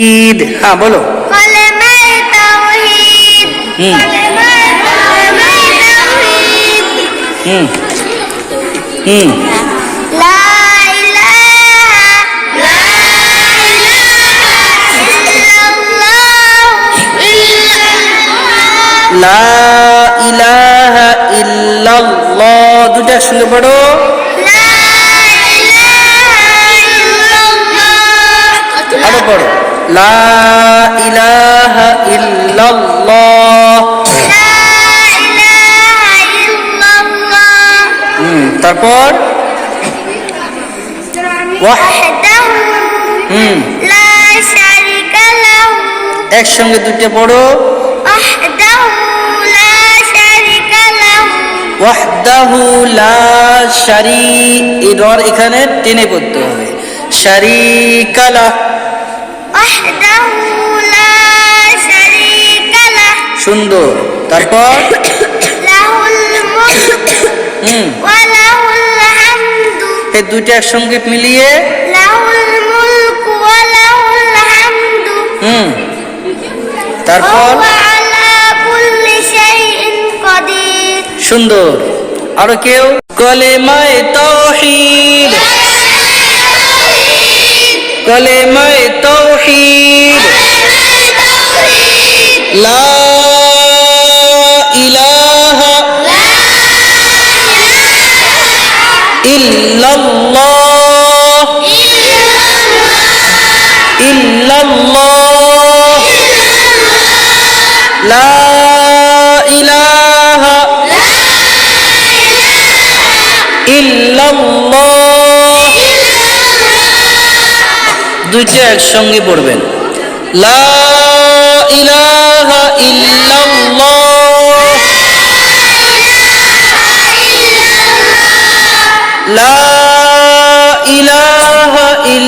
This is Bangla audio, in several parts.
ঈদ। হ্যাঁ বলো। হুম। হুম। হুম। লা ইলাহা ইল্লাল্লাহু। ইলাহা ইল্লাল্লাহ পড়ো। আরও পড়ো। লা ইলাহা ইল্লাল্লাহ। হুম, তারপর? হুম। একসঙ্গে দুটো বড় ওয়াহদাহু লা শারি এর এখানে টেনে পড়তে হবে। শারিকালা সুন্দর। তারপর? হুম। এই দুইটা একসঙ্গে মিলিয়ে? হুম। তারপর? সুন্দর। আরও কেউ? কলে কলেমায় তৌহিদ। কলেমায় তৌহিদ। লা ইল্লাল্লাহ। লা ইলাহা দুইটা একসঙ্গে পড়বেন। লা ইলাহা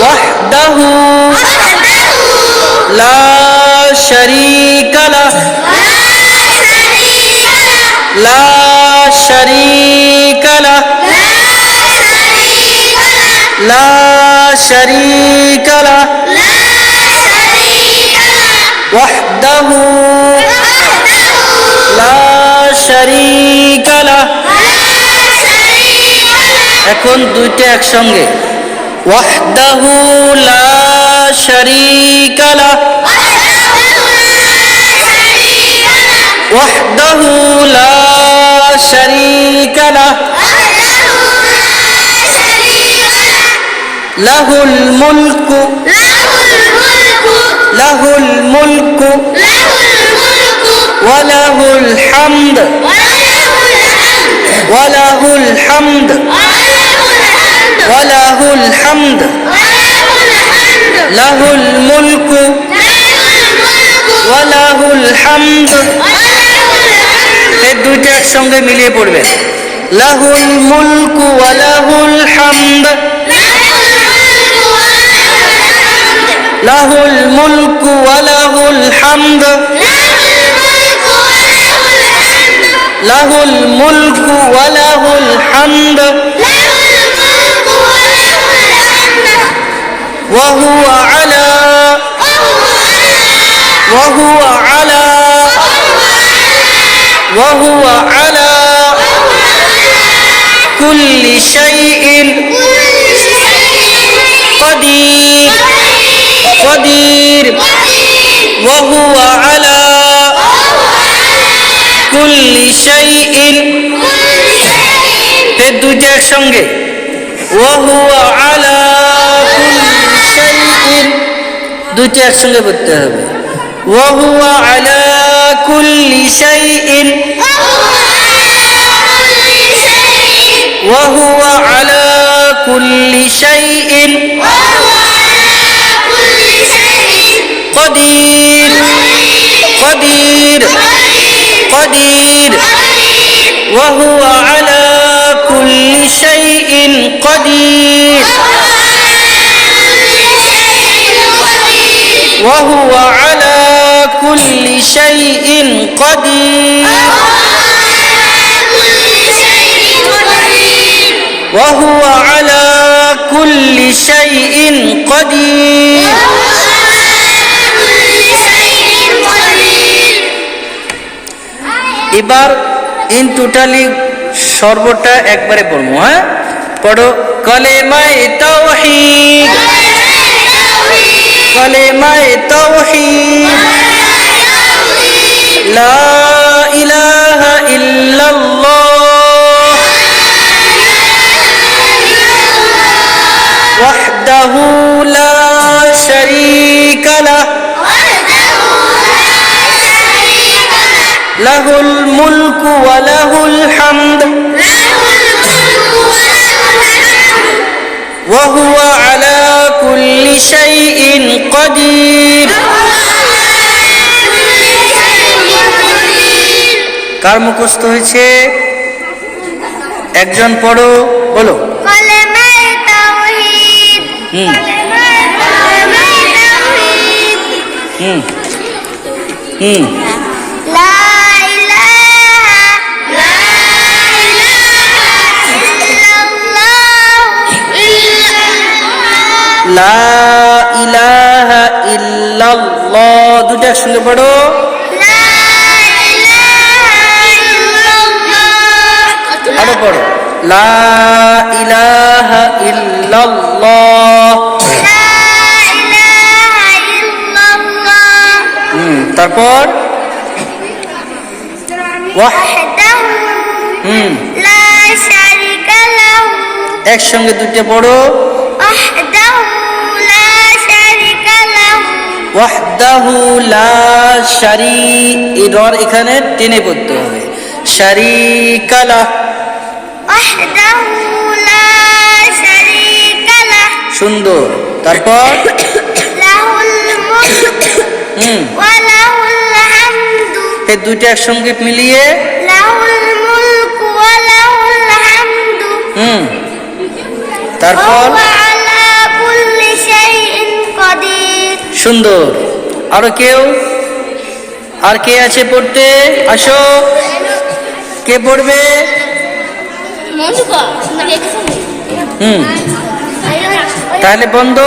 ওয়াহদাহু লা শারীকা লাহ লা শারীকা লাহ লা শারীকা লাহ ওয়াহদাহু লা শারীকা লাহ এখন দুইটা একসঙ্গে। ওয়াহদাহু লা শারীকা লাহ ওয়াহদাহু লা শারীকা লাহ লাহুল মুলকু। লাহুল মুলকু। ওয়া লাহুল হামদ। ওয়া লাহুল হামদ। ওয়া লাহুল হামদ। লাহুল মুলকু। ওয়া লাহুল হামদ। এই দুইটা একসঙ্গে মিলিয়ে পড়বেন। লাহুল মুলকু ওয়া লাহুল হামদ। লাহুল মুলকু ওয়া লাহুল হামদ। লাহুল মুলকু ওয়া লাহুল হামদ। ওয়া হুয়া আলা ওয়া হুয়া আলা ওয়া হুয়া আলা কুল্লি শাইইন قدير قدير وهو على كل شيء এই দুইটা একসঙ্গে وهو দুইটা একসঙ্গে পড়তে হবে وهو على كل شيء وهو على কুল্লি শাইইন قدير قدير قدير وهو على كل شيء قدير وهو على كل شيء قدير وهو على كل شيء قدير এবার ইন টোটালি সর্বটা একবারে পড়বো হ্যাঁ পড়ো কলেমায় তাওহীদ كلمة توحيد لا إله إلا الله. وحده لا شريك له. له الملك وله الحمد. وهو على কার মুখস্থ হয়েছে? একজন পড়ো বলো। হুম। হুম। হুম। লা ইলাহা ইল্লাল্লাহ। দুটা একসঙ্গে পড়ো। তারপর? একসঙ্গে দুটো বড় ওয়াহদাহু লা শারি রর এখানে টেনে পড়তে হবে। শারিকালা সুন্দর। তারপর? দুইটা একসঙ্গে মিলিয়ে হুম তারপর? সুন্দর। আরও কেউ? আর কে আছে পড়তে? আসো। কে পড়বে? হুম তাহলে বন্ধ।